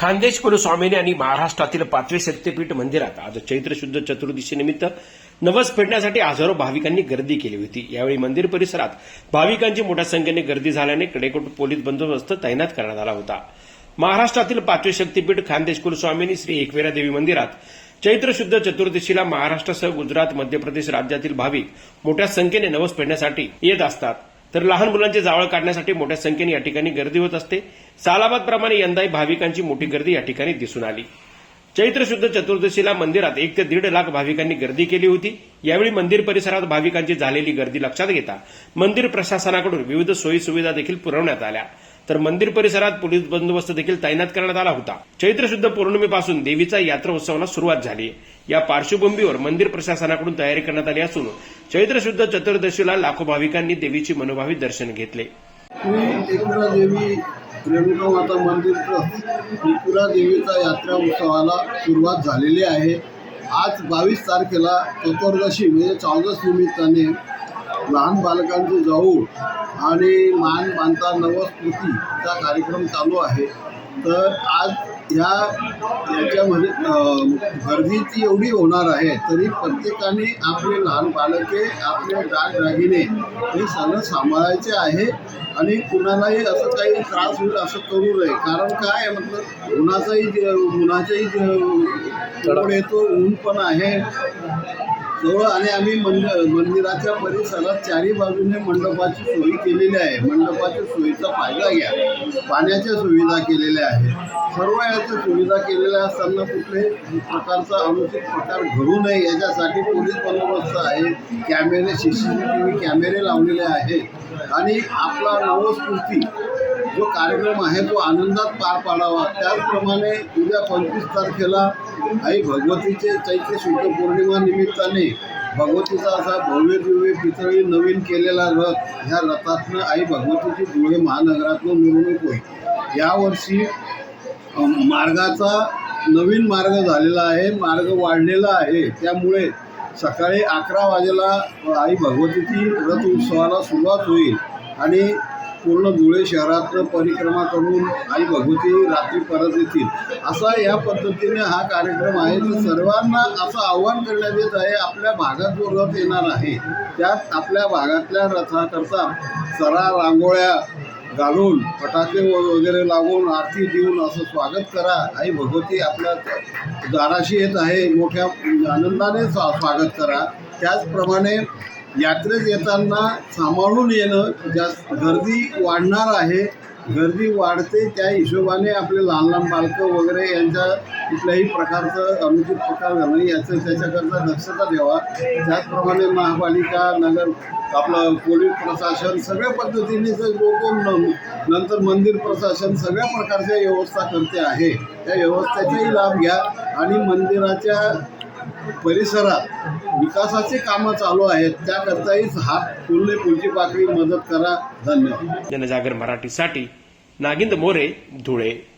खानदेश कुलस्वामिनी आणि महाराष्ट्रातील पाचवे शक्तीपीठ मंदिरात आज चैत्र शुद्ध चतुर्दशीनिमित्त नवस फेडण्यासाठी हजारो भाविकांनी गर्दी केली होती. यावेळी मंदिर परिसरात भाविकांची मोठ्या संख्येने गर्दी झाल्याने कडेकोट पोलीस बंदोबस्त तैनात करण्यात आला होता. महाराष्ट्रातील पाचवे शक्तीपीठ खानदेश कुलस्वामींनी श्री एकवेरा देवी मंदिरात चैत्र शुद्ध चतुर्दशीला महाराष्ट्रासह गुजरात मध्य प्रदेश राज्यातील भाविक मोठ्या संख्येने नवस फेडण्यासाठी येत असतात. तर लहान मुलांचे जावळ काढण्यासाठी मोठ्या संख्येने या ठिकाणी गर्दी होत असते. सालाबादप्रमाणे यंदाही भाविकांची मोठी गर्दी या ठिकाणी दिसून आली. चैत्र शुद्ध चतुर्दशीला मंदिरात एक ते दीड लाख भाविकांनी गर्दी केली होती. यावेळी मंदिर परिसरात भाविकांची झालेली गर्दी लक्षात घेता मंदिर प्रशासनाकडून विविध सोयी सुविधा देखील पुरवण्यात आल्या. तर मंदिर परिसरात पोलीस बंदोबस्त देखील तैनात करण्यात आला होता. चैत्र शुद्ध पौर्णिमेपासून देवीचा यात्रा उत्सवाला सुरुवात झाली. या पार्श्वभूमीवर मंदिर प्रशासनाकडून तयारी करण्यात आली असून चैत्र शुद्ध चतुर्दशीला लाखो भाविकांनी देवीची मनोभावी दर्शन घेतले. श्री देवी रेणुका माता मंदिर ट्रस्ट देवीचा यात्रा उत्सवाला सुरुवात झालेली आहे. आज बावीस तारखेला चतुर्दशी म्हणजे चौदस निमित्ताने लहान बालकांचे जाऊ आणि मान बांधता नवस्कृतीचा कार्यक्रम चालू आहे. तर आज या याच्यामध्ये गर्दी ती एवढी होणार आहे तरी प्रत्येकाने आपले लहान बालके आपले दागदागिने हे सगळं सांभाळायचे आहे आणि कुणालाही असं काही त्रास होईल असं करू नये. कारण काय म्हटलं उन्हाचाही उन्हाचाही येतो ऊन पण आहे. जवळ आणि आम्ही मंदिर मंदिराच्या परिसरात चारी बाजूने मंडपाची सोयी केलेली आहे. मंडपाच्या सोयीचा फायदा घ्या. पाण्याच्या सुविधा केलेल्या आहेत. सर्व याच्या सुविधा केलेल्या असताना कुठल्याही प्रकारचा अनुचित प्रकार घडू नये याच्यासाठी पोलीस बंदोबस्त आहे. कॅमेरे सी सी टी व्ही कॅमेरे लावलेले आहेत. आणि आपला नवस्फूर्ती जो कार्यक्रम आहे तो आनंदात पार पाडावा. त्याचप्रमाणे उद्या पंचवीस तारखेला आई भगवतीचे चैत्र शुद्ध पौर्णिमा निमित्ताने भगवतीचा असा भव्य दिव्य पितळी नवीन केलेला रथ ह्या रथातनं आई भगवतीची धुळे महानगरातून मिरवणूक होईल. यावर्षी मार्गाचा नवीन मार्ग झालेला आहे मार्ग वाढलेला आहे. त्यामुळे सकाळी अकरा वाजेला आई भगवतीची रथ उत्सवाला सुरुवात होईल आणि पूर्ण धुळे शहरात परिक्रमा करून आई भगवती रात्री परत येतील. असा या पद्धतीने हा कार्यक्रम आहे. तर सर्वांना असं आव्हान करण्यात येत आहे आपल्या भागात जो रथ येणार आहे. त्यात आपल्या भागातल्या रथाकरता सरा रांगोळ्या घालून फटाके व- वगैरे लावून आरती देऊन असं स्वागत करा. आई भगवती आपल्या दाराशी येत आहे. मोठ्या आनंदाने स्वा स्वागत करा. त्याचप्रमाणे यात्रेत येताना सांभाळून येणं जास्त गर्दी वाढणार आहे गर्दी वाढते त्या हिशोबाने आपले लहान लहान बालकं वगैरे यांच्या कुठल्याही प्रकारचं अनुचित प्रकार घडणं याचं त्याच्याकरता दक्षता द्यावा त्याचप्रमाणे महापालिका नगर आपलं पोलीस प्रशासन सगळ्या पद्धतीने लोक नंतर मंदिर प्रशासन सगळ्या प्रकारच्या व्यवस्था करते आहे त्या व्यवस्थेचाही लाभ घ्या. आणि मंदिराच्या परिसरात विकासाचे कामं चालू आहेत त्याकरताही हात फुलले पुढची पाकळी मदत करा. धन्यवाद. जनजागर मराठीसाठी नागिंद मोरे धुळे.